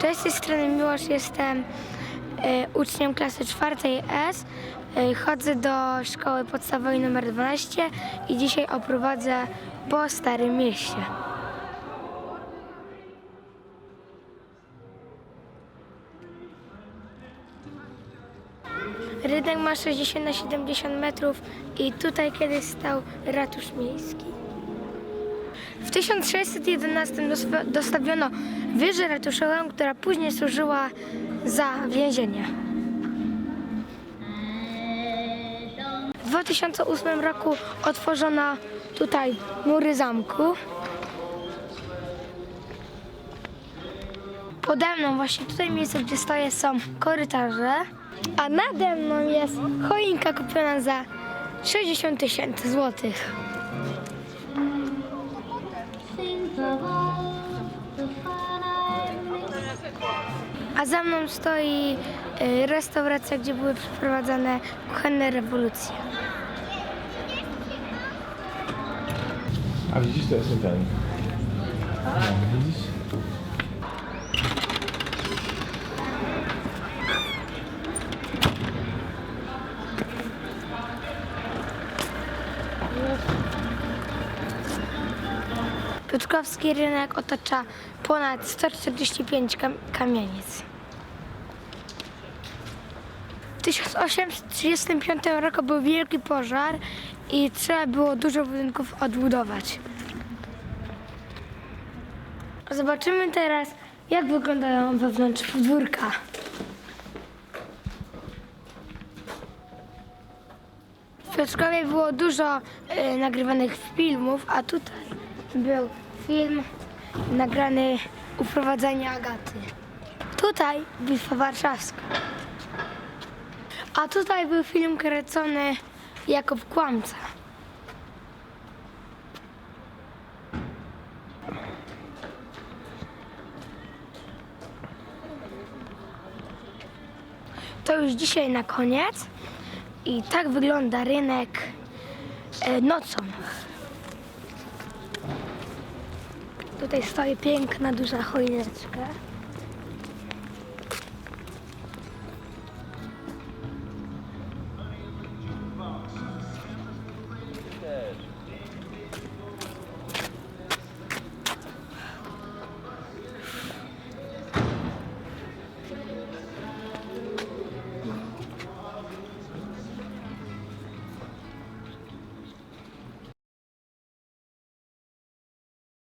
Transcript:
Cześć, z tej strony Miłosz, jestem e, uczniem klasy czwartej S. E, chodzę do szkoły podstawowej nr 12 i dzisiaj oprowadzę po Starym Mieście. Rynek ma 60 na 70 metrów i tutaj kiedyś stał ratusz miejski. W 1611 doswa- dostawiono wieżę ratuszową, która później służyła za więzienie. W 2008 roku otworzono tutaj mury zamku. Pode mną, właśnie tutaj miejsce, gdzie stoję, są korytarze, a nade mną jest choinka kupiona za 60 tysięcy złotych. A za mną stoi y, restauracja, gdzie były przeprowadzane kuchenne rewolucje. A widzisz, to jest ten. Piotrkowski rynek otacza ponad 145 kam- kamienic. W 1835 roku był wielki pożar i trzeba było dużo budynków odbudować. Zobaczymy teraz, jak wyglądają wewnątrz podwórka. W Piotrkowie było dużo e, nagrywanych filmów, a tutaj był film nagrany Uprowadzenie Agaty. Tutaj Bitwa Warszawska. A tutaj był film kręcony Jakub Kłamca. To już dzisiaj na koniec. I tak wygląda rynek e, nocą. Tutaj stoi piękna, duża choineczka.